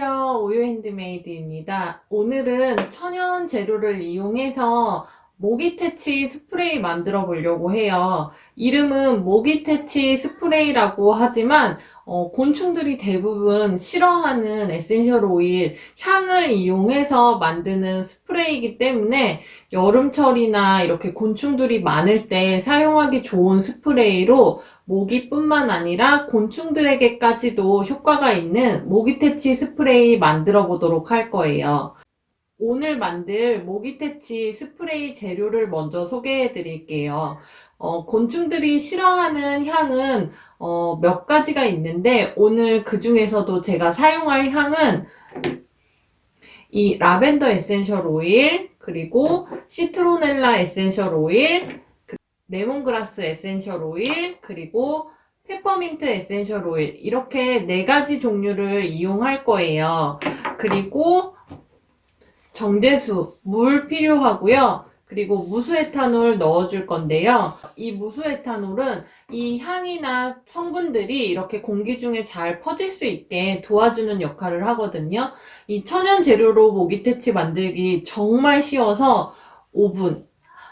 안녕하세요. 우유 핸드메이드입니다. 오늘은 천연 재료를 이용해서 모기 퇴치 스프레이 만들어 보려고 해요. 이름은 모기 퇴치 스프레이라고 하지만 어, 곤충들이 대부분 싫어하는 에센셜 오일, 향을 이용해서 만드는 스프레이이기 때문에 여름철이나 이렇게 곤충들이 많을 때 사용하기 좋은 스프레이로 모기뿐만 아니라 곤충들에게까지도 효과가 있는 모기 퇴치 스프레이 만들어 보도록 할 거예요. 오늘 만들 모기 퇴치 스프레이 재료를 먼저 소개해 드릴게요. 어, 곤충들이 싫어하는 향은 어, 몇 가지가 있는데 오늘 그 중에서도 제가 사용할 향은 이 라벤더 에센셜 오일, 그리고 시트로넬라 에센셜 오일, 그- 레몬그라스 에센셜 오일, 그리고 페퍼민트 에센셜 오일 이렇게 네 가지 종류를 이용할 거예요. 그리고 정제수, 물 필요하고요. 그리고 무수에탄올 넣어줄 건데요. 이 무수에탄올은 이 향이나 성분들이 이렇게 공기 중에 잘 퍼질 수 있게 도와주는 역할을 하거든요. 이 천연 재료로 모기 퇴치 만들기 정말 쉬워서 5분,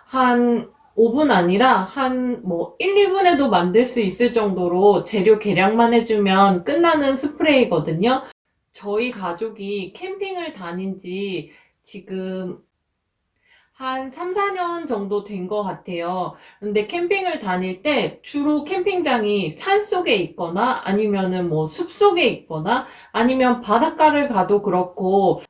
한 5분 아니라 한 뭐 1, 2분에도 만들 수 있을 정도로 재료 계량만 해주면 끝나는 스프레이거든요. 저희 가족이 캠핑을 다닌 지 지금 한 3, 4년 정도 된 것 같아요. 근데 캠핑을 다닐 때 주로 캠핑장이 산 속에 있거나 아니면은 뭐 숲 속에 있거나 아니면 바닷가를 가도 그렇고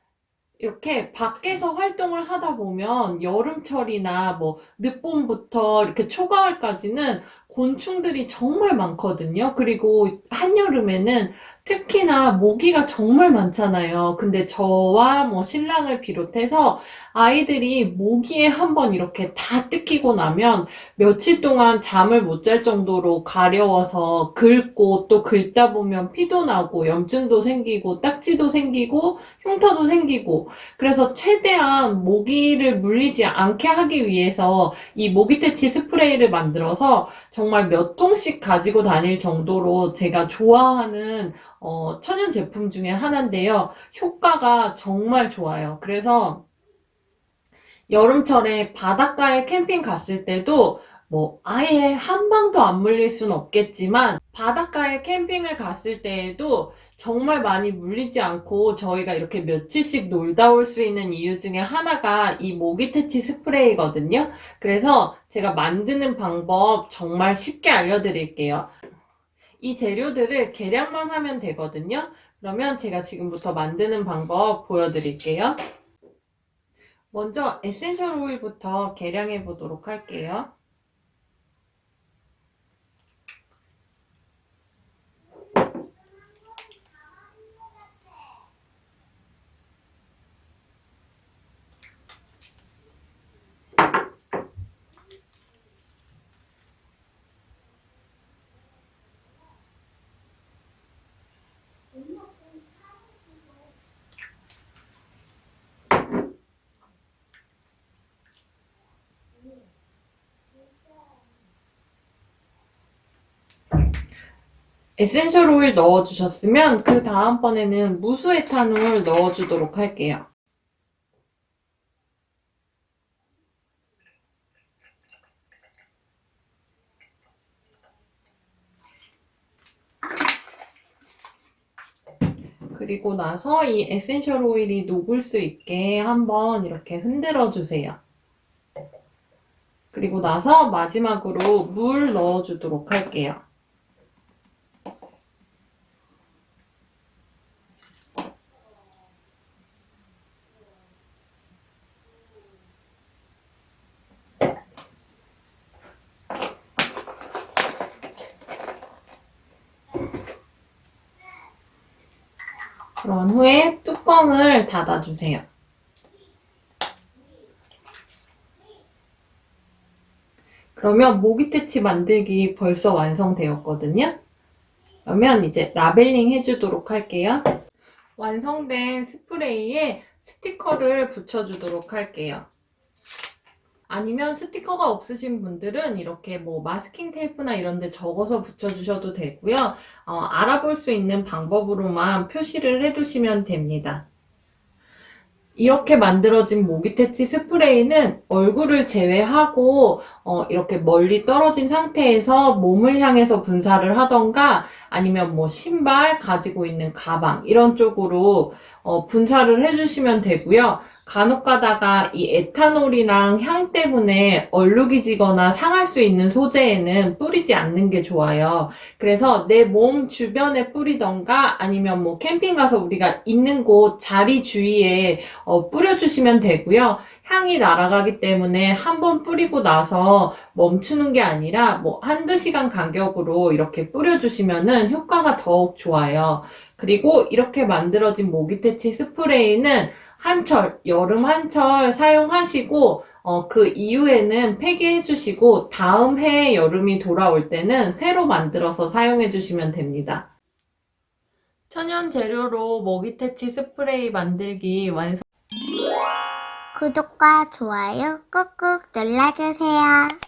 이렇게 밖에서 활동을 하다 보면 여름철이나 뭐 늦봄부터 이렇게 초가을까지는 곤충들이 정말 많거든요. 그리고 한여름에는 특히나 모기가 정말 많잖아요. 근데 저와 뭐 신랑을 비롯해서 아이들이 모기에 한번 이렇게 다 뜯기고 나면 며칠 동안 잠을 못 잘 정도로 가려워서 긁고 또 긁다 보면 피도 나고 염증도 생기고 딱지도 생기고 흉터도 생기고 그래서 최대한 모기를 물리지 않게 하기 위해서 이 모기 퇴치 스프레이를 만들어서 정말 몇 통씩 가지고 다닐 정도로 제가 좋아하는 어, 천연 제품 중에 하나인데요. 효과가 정말 좋아요. 그래서 여름철에 바닷가에 캠핑 갔을 때도 뭐 아예 한 방도 안 물릴 순 없겠지만 바닷가에 캠핑을 갔을 때에도 정말 많이 물리지 않고 저희가 이렇게 며칠씩 놀다 올 수 있는 이유 중에 하나가 이 모기 퇴치 스프레이거든요. 그래서 제가 만드는 방법 정말 쉽게 알려드릴게요. 이 재료들을 계량만 하면 되거든요. 그러면 제가 지금부터 만드는 방법 보여드릴게요. 먼저 에센셜 오일부터 계량해 보도록 할게요. 에센셜 오일 넣어주셨으면 그 다음번에는 무수 에탄올 넣어주도록 할게요. 그리고 나서 이 에센셜 오일이 녹을 수 있게 한번 이렇게 흔들어 주세요. 그리고 나서 마지막으로 물 넣어주도록 할게요. 그런 후에 뚜껑을 닫아주세요. 그러면 모기 퇴치 만들기 벌써 완성되었거든요. 그러면 이제 라벨링 해주도록 할게요. 완성된 스프레이에 스티커를 붙여주도록 할게요. 아니면 스티커가 없으신 분들은 이렇게 뭐 마스킹 테이프나 이런 데 적어서 붙여주셔도 되고요. 어, 알아볼 수 있는 방법으로만 표시를 해두시면 됩니다. 이렇게 만들어진 모기퇴치 스프레이는 얼굴을 제외하고 어, 이렇게 멀리 떨어진 상태에서 몸을 향해서 분사를 하던가 아니면 뭐 신발 가지고 있는 가방 이런 쪽으로 어, 분사를 해주시면 되고요. 간혹 가다가 이 에탄올이랑 향 때문에 얼룩이 지거나 상할 수 있는 소재에는 뿌리지 않는 게 좋아요. 그래서 내 몸 주변에 뿌리던가 아니면 뭐 캠핑 가서 우리가 있는 곳 자리 주위에 어, 뿌려주시면 되고요. 향이 날아가기 때문에 한 번 뿌리고 나서 멈추는 게 아니라 뭐 한두 시간 간격으로 이렇게 뿌려주시면은 효과가 더욱 좋아요. 그리고 이렇게 만들어진 모기퇴치 스프레이는 한철, 여름 한철 사용하시고, 어, 그 이후에는 폐기해 주시고, 다음 해 여름이 돌아올 때는 새로 만들어서 사용해 주시면 됩니다. 천연 재료로 모기 퇴치 스프레이 만들기 완성. 구독과 좋아요 꾹꾹 눌러주세요.